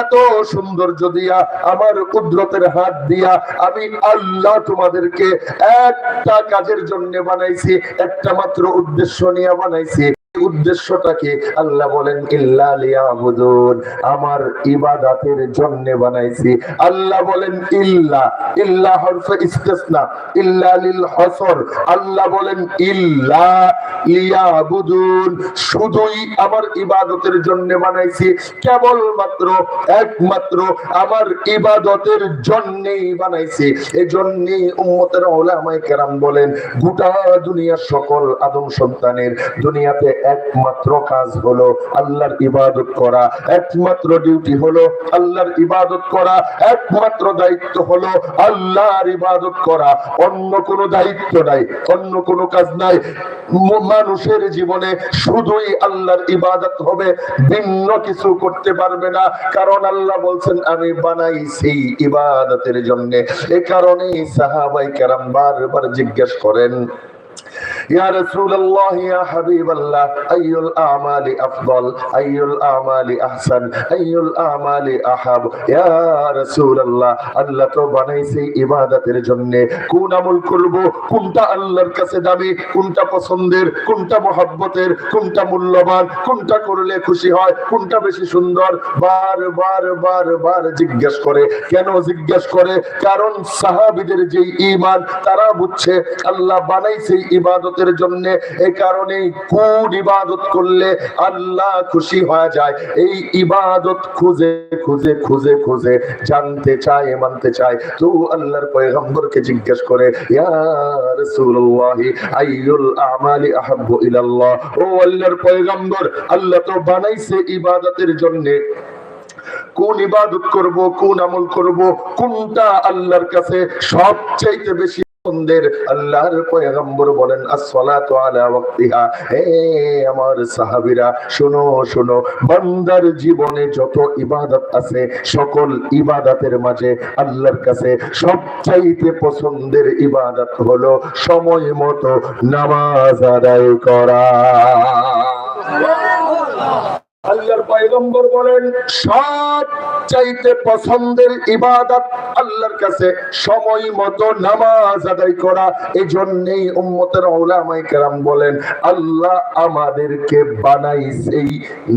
এত সৌন্দর্য দিয়া, আমার কুদরতের হাত দিয়া আমি আল্লাহ তোমাদেরকে একটা কাজের জন্য বানাইছি, একটা মাত্র উদ্দেশ্য নিয়ে বানাইছি। উদ্দেশ্যটাকে আল্লাহ বলেন আমার ইবাদতের জন্য বানাইছি। আল্লাহ বলেন, ইল্লা। ইস্তিসনা, ইল্লা লিল হসর। আল্লাহ বলেন, ইল্লা লিয়াবুদুন। শুধুই আমার ইবাদতের জন্য বানাইছি, কেবলমাত্র, একমাত্র আমার ইবাদতের জন্যই বানাইছি। এই জন্যই উম্মতের ওলামায়ে কেরাম বলেন, গোটা দুনিয়ার সকল আদম সন্তানের দুনিয়াতে একমাত্র কাজ হলো আল্লাহর ইবাদত করা। একমাত্র ডিউটি হলো আল্লাহর ইবাদত করা। একমাত্র দায়িত্ব হলো আল্লাহর ইবাদত করা। অন্য কোনো দায়িত্ব নাই, অন্য কোনো কাজ নাই। মানুষের জীবনে শুধুই আল্লাহর ইবাদত হবে, ভিন্ন কিছু করতে পারবে না। কারণ আল্লাহ বলছেন, আমি বানাইছি ইবাদতের জন্য। এ কারণেই সাহাবাই কেরাম বারবার জিজ্ঞেস করেন ইয়া রাসূলুল্লাহ, ইয়া হাবিবাল্লাহ, আইয়ুল আমালি আফদল, আইয়ুল আমালি আহসান, আইয়ুল আমালি আহাব। ইয়া রাসূলুল্লাহ, আল্লাহ তো বানাইছে ইবাদতের জন্য। কোন আমল করব, কোনটা আল্লাহর কাছে দামি, কোনটা পছন্দের, কোনটা মহব্বতের, কোনটা মূল্যবান, কোনটা করলে খুশি হয়, কোনটা বেশি সুন্দর? বার বার বার বার করে। কেন জিজ্ঞেস করে? কারণ সাহাবিদের যে ইমান তারা বুঝছে আল্লাহ বানাইছে ইবাদত ইবাদতের জন্য এই কারণে কোন ইবাদত করলে আল্লাহ খুশি হয়ে যায়। এই ইবাদত খুঁজে খুঁজে খুঁজে খুঁজে জানতে চায়, মানতে চায়। তো আল্লাহর পয়গম্বরকে জিজ্ঞেস করে, ইয়া রাসূলুল্লাহ, আইয়ুল আমালি আহাব্বু ইলাল্লাহ? ও আল্লাহর পয়গম্বর, আল্লাহ তো বানাইছে ইবাদতের জন্য। কোন ইবাদত করব, কোন আমল করব, কোনটা আল্লাহর কাছে সবচাইতে বেশি পছন্দের আল্লাহর পয়গম্বর বলেন আসসালাতু আলা ওয়াক্তিহা। হে আমার সাহাবীরা শোনো শোনো বান্দার জীবনে যত ইবাদত আছে সকল ইবাদতের মাঝে আল্লাহর কাছে সবচাইতে পছন্দের ইবাদত হলো সময় মতো নামাজ আদায় করা। আল্লাহর পয়গম্বর বলেন সব চাইতে পছন্দের ইবাদত আল্লাহর কাছে সময় মতো নামাজ আদায় করা এই জন্যই উম্মতের ওলামাই কেরাম বলেন, আল্লাহ আমাদেরকে বানাইছে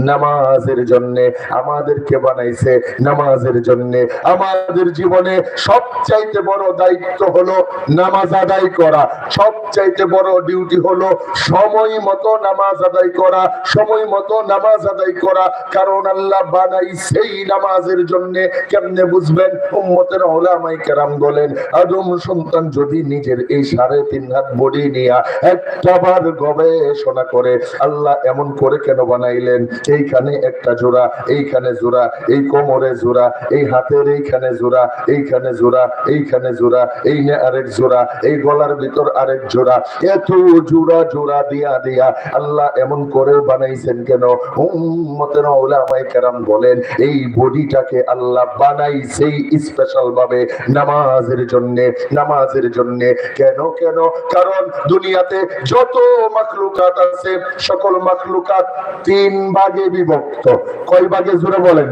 নামাজের জন্য, আমাদেরকে বানাইছে নামাজের জন্য। আমাদের জীবনে সব চাইতে বড় দায়িত্ব হলো নামাজ আদায় করা সব চাইতে বড় ডিউটি হলো সময় মতো নামাজ আদায় করা, সময় মতো নামাজ আদায় করা, কারণ আল্লাহ বানাই সেই নামাজের জন্য কেমনে বুঝবেন? উম্মতের ওলামাই কেরাম বলেন, আদম সন্তান যদি নিজের এই সাড়ে তিন হাত বডি নিয়া একটাবার গবেষণা করে, আল্লাহ এমন করে কেন বানাইলেন? এইখানে একটা জোড়া, এইখানে জোড়া, এই কোমরে জোড়া, এই হাতের এইখানে জোড়া এইখানে জোড়া এইখানে জোড়া, এই নে আরেক জোড়া, এই গলার ভিতর আরেক জোড়া, এত জোড়া জোড়া দিয়া দিয়া আল্লাহ এমন করে বানাইছেন কেন? উম্মতের ওলামায়ে কেরাম বলেন, এই বডিটাকে আল্লাহ বানাইছেই স্পেশাল ভাবে নামাজের জন্য নামাজের জন্য। কেন কেন? কারণ দুনিয়াতে যত মাখলুকাত আছে সকল মাখলুকাত তিন ভাগে বিভক্ত। কয় ভাগে? জুড়ে বলেন।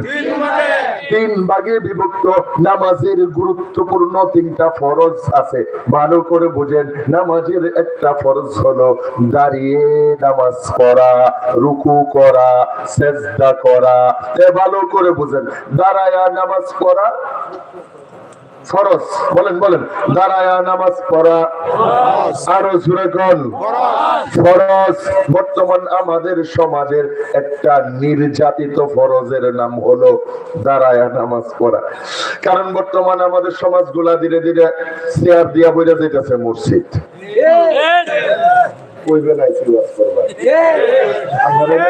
তিন ভাগে। বিভক্ত। নামাজের গুরুত্বপূর্ণ তিনটা ফরজ আছে। ভালো করে বুঝেন নামাজের একটা ফরজ হলো দাঁড়িয়ে নামাজ পড়া রুকু করা সেজদা করা। ভালো করে বুঝেন দাঁড়ায়া নামাজ পড়া ফরজ। বলেন বলেন। দাঁড়ায়া নামাজ পড়া আরও জুড়ে কন। ফরজ। বর্তমান আমাদের সমাজের একটা নির্যাতিত ফরজের নাম হলো দাঁড়ায়া নামাজ পড়া। কারণ বর্তমান আমাদের সমাজগুলা ধীরে ধীরে চেয়ার দিয়া বইরা যেতেছে মসজিদ। কইবে নাই সিওয়াজ করবা? আপনারা?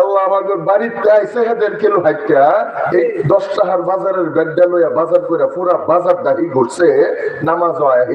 আল্লাহ আমাকে বাড়িতে আইসে হেদের কিলো হাইকা এই দশ টাকার বাজারের ব্যাগটা লইয়া বাজার করে পুরা বাজার দাহি ঘুরছে, নামাজ